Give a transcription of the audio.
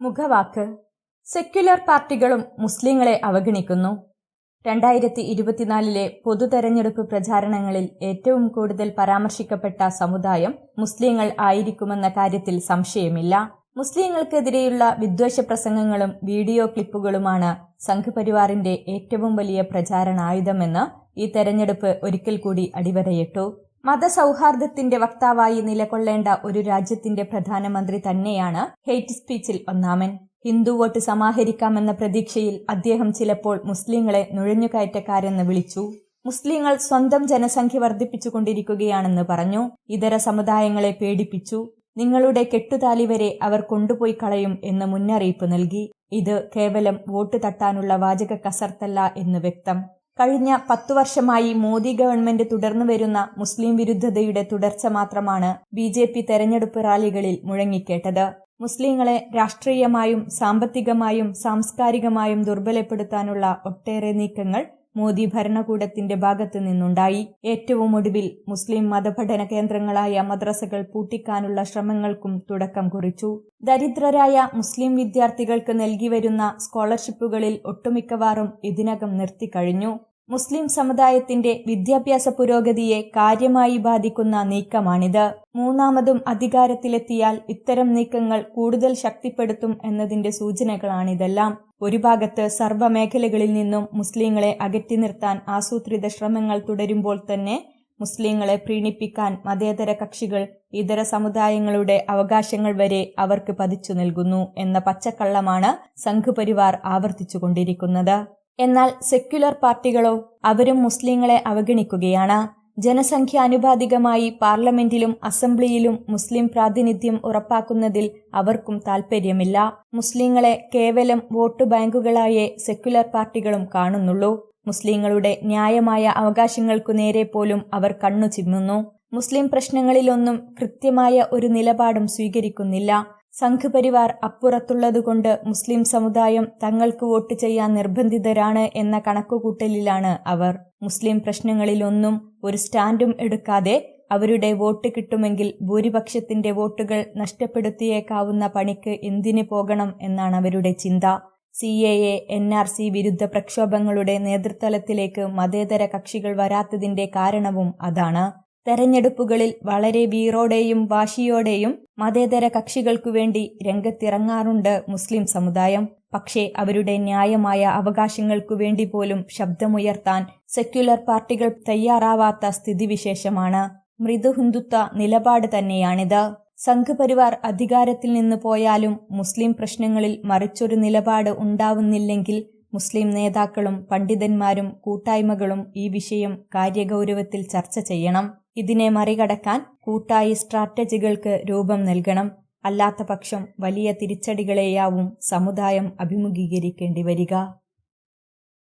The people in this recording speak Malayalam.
മുഖവാക്ക്. സെക്യുലർ പാർട്ടികളും മുസ്ലിങ്ങളെ അവഗണിക്കുന്നു. രണ്ടായിരത്തി ഇരുപത്തിനാലിലെ പൊതുതെരഞ്ഞെടുപ്പ് പ്രചാരണങ്ങളിൽ ഏറ്റവും കൂടുതൽ പരാമർശിക്കപ്പെട്ട സമുദായം മുസ്ലിങ്ങൾ ആയിരിക്കുമെന്ന കാര്യത്തിൽ സംശയമില്ല. മുസ്ലിങ്ങൾക്കെതിരെയുള്ള വിദ്വേഷ പ്രസംഗങ്ങളും വീഡിയോ ക്ലിപ്പുകളുമാണ് സംഘപരിവാറിന്റെ ഏറ്റവും വലിയ പ്രചാരണായുധമെന്ന് ഈ തെരഞ്ഞെടുപ്പ് ഒരിക്കൽ കൂടി അടിവരയിട്ടു. മതസൗഹാർദ്ദത്തിന്റെ വക്താവായി നിലകൊള്ളേണ്ട ഒരു രാജ്യത്തിന്റെ പ്രധാനമന്ത്രി തന്നെയാണ് ഹെയ്റ്റ് സ്പീച്ചിൽ ഒന്നാമൻ. ഹിന്ദു വോട്ട് സമാഹരിക്കാമെന്ന പ്രതീക്ഷയിൽ അദ്ദേഹം ചിലപ്പോൾ മുസ്ലിങ്ങളെ നുഴഞ്ഞുകയറ്റക്കാരെന്ന് വിളിച്ചു. മുസ്ലിങ്ങൾ സ്വന്തം ജനസംഖ്യ വർദ്ധിപ്പിച്ചുകൊണ്ടിരിക്കുകയാണെന്ന് പറഞ്ഞു. ഇതര സമുദായങ്ങളെ പേടിപ്പിച്ചു. നിങ്ങളുടെ കെട്ടുതാലി വരെ അവർ കൊണ്ടുപോയി കളയും എന്ന് മുന്നറിയിപ്പ് നൽകി. ഇത് കേവലം വോട്ട് തട്ടാനുള്ള വാചക കസർത്തല്ല എന്ന് വ്യക്തം. കഴിഞ്ഞ പത്തു വർഷമായി മോദി ഗവൺമെന്റ് തുടർന്നു വരുന്ന മുസ്ലിം വിരുദ്ധതയുടെ തുടർച്ച മാത്രമാണ് ബി ജെ പി തെരഞ്ഞെടുപ്പ് റാലികളിൽ മുഴങ്ങിക്കേട്ടത്. മുസ്ലിങ്ങളെ രാഷ്ട്രീയമായും സാമ്പത്തികമായും സാംസ്കാരികമായും ദുർബലപ്പെടുത്താനുള്ള ഒട്ടേറെ നീക്കങ്ങൾ മോദി ഭരണകൂടത്തിന്റെ ഭാഗത്തു നിന്നുണ്ടായി. ഏറ്റവും ഒടുവിൽ മുസ്ലിം മതപഠന കേന്ദ്രങ്ങളായ മദ്രസകൾ പൂട്ടിക്കാനുള്ള ശ്രമങ്ങൾക്കും തുടക്കം കുറിച്ചു. ദരിദ്രരായ മുസ്ലിം വിദ്യാർത്ഥികൾക്ക് നൽകി വരുന്ന സ്കോളർഷിപ്പുകളിൽ ഒട്ടുമിക്കവാറും ഇതിനകം നിർത്തിക്കഴിഞ്ഞു. മുസ്ലിം സമുദായത്തിന്റെ വിദ്യാഭ്യാസ പുരോഗതിയെ കാര്യമായി ബാധിക്കുന്ന നീക്കമാണിത്. മൂന്നാമതും അധികാരത്തിലെത്തിയാൽ ഇത്തരം നീക്കങ്ങൾ കൂടുതൽ ശക്തിപ്പെടുത്തും എന്നതിന്റെ സൂചനകളാണിതെല്ലാം. ഒരു ഭാഗത്ത് സർവമേഖലകളിൽ നിന്നും മുസ്ലിങ്ങളെ അകറ്റി നിർത്താൻ ആസൂത്രിത ശ്രമങ്ങൾ തുടരുമ്പോൾ തന്നെ മുസ്ലിങ്ങളെ പ്രീണിപ്പിക്കാൻ മതേതര കക്ഷികൾ ഇതര സമുദായങ്ങളുടെ അവകാശങ്ങൾ വരെ അവർക്ക് പതിച്ചു നൽകുന്നു എന്ന പച്ചക്കള്ളമാണ് സംഘപരിവാർ ആവർത്തിച്ചുകൊണ്ടിരിക്കുന്നത്. എന്നാൽ സെക്യുലർ പാർട്ടികളോ അവരും മുസ്ലിങ്ങളെ അവഗണിക്കുകയാണ്. ജനസംഖ്യ അനുപാതികമായി പാർലമെന്റിലും അസംബ്ലിയിലും മുസ്ലിം പ്രാതിനിധ്യം ഉറപ്പാക്കുന്നതിൽ അവർക്കും താൽപ്പര്യമില്ല. മുസ്ലിങ്ങളെ കേവലം വോട്ട് ബാങ്കുകളായേ സെക്യുലർ പാർട്ടികളും കാണുന്നുള്ളൂ. മുസ്ലിങ്ങളുടെ ന്യായമായ അവകാശങ്ങൾക്കു നേരെ പോലും അവർ കണ്ണു ചിമ്മുന്നു മുസ്ലിം പ്രശ്നങ്ങളിലൊന്നും കൃത്യമായ ഒരു നിലപാടും സ്വീകരിക്കുന്നില്ല. സംഘപരിവാർ അപ്പുറത്തുള്ളതുകൊണ്ട് മുസ്ലിം സമുദായം തങ്ങൾക്ക് വോട്ട് ചെയ്യാൻ നിർബന്ധിതരാണ് എന്ന കണക്കുകൂട്ടലിലാണ് അവർ. മുസ്ലിം പ്രശ്നങ്ങളിലൊന്നും ഒരു സ്റ്റാൻഡും എടുക്കാതെ അവരുടെ വോട്ട് കിട്ടുമെങ്കിൽ ഭൂരിപക്ഷത്തിന്റെ വോട്ടുകൾ നഷ്ടപ്പെടുത്തിയേക്കാവുന്ന പണിക്ക് എന്തിനു പോകണം എന്നാണ് അവരുടെ ചിന്ത. C A A N R C വിരുദ്ധ പ്രക്ഷോഭങ്ങളുടെ നേതൃത്വത്തിലേക്ക് മതേതര കക്ഷികൾ വരാത്തതിന്റെ കാരണവും അതാണ്. തെരഞ്ഞെടുപ്പുകളിൽ വളരെ വീറോടെയും വാശിയോടെയും മതേതര കക്ഷികൾക്കു വേണ്ടി രംഗത്തിറങ്ങാറുണ്ട് മുസ്ലിം സമുദായം. പക്ഷേ അവരുടെ ന്യായമായ അവകാശങ്ങൾക്കു വേണ്ടി പോലും ശബ്ദമുയർത്താൻ സെക്യുലർ പാർട്ടികൾ തയ്യാറാവാത്ത സ്ഥിതിവിശേഷമാണ്. മൃദുഹിന്ദുത്വ നിലപാട് തന്നെയാണിത്. സംഘപരിവാർ അധികാരത്തിൽ നിന്ന് പോയാലും മുസ്ലിം പ്രശ്നങ്ങളിൽ മറിച്ചൊരു നിലപാട് ഉണ്ടാവുന്നില്ലെങ്കിൽ മുസ്ലിം നേതാക്കളും പണ്ഡിതന്മാരും കൂട്ടായ്മകളും ഈ വിഷയം കാര്യഗൗരവത്തിൽ ചർച്ച ചെയ്യണം. ഇതിനെ മറികടക്കാൻ കൂട്ടായി സ്ട്രാറ്റജികൾക്ക് രൂപം നൽകണം. അല്ലാത്ത പക്ഷം വലിയ തിരിച്ചടികളെയാവും സമുദായം അഭിമുഖീകരിക്കേണ്ടി വരിക.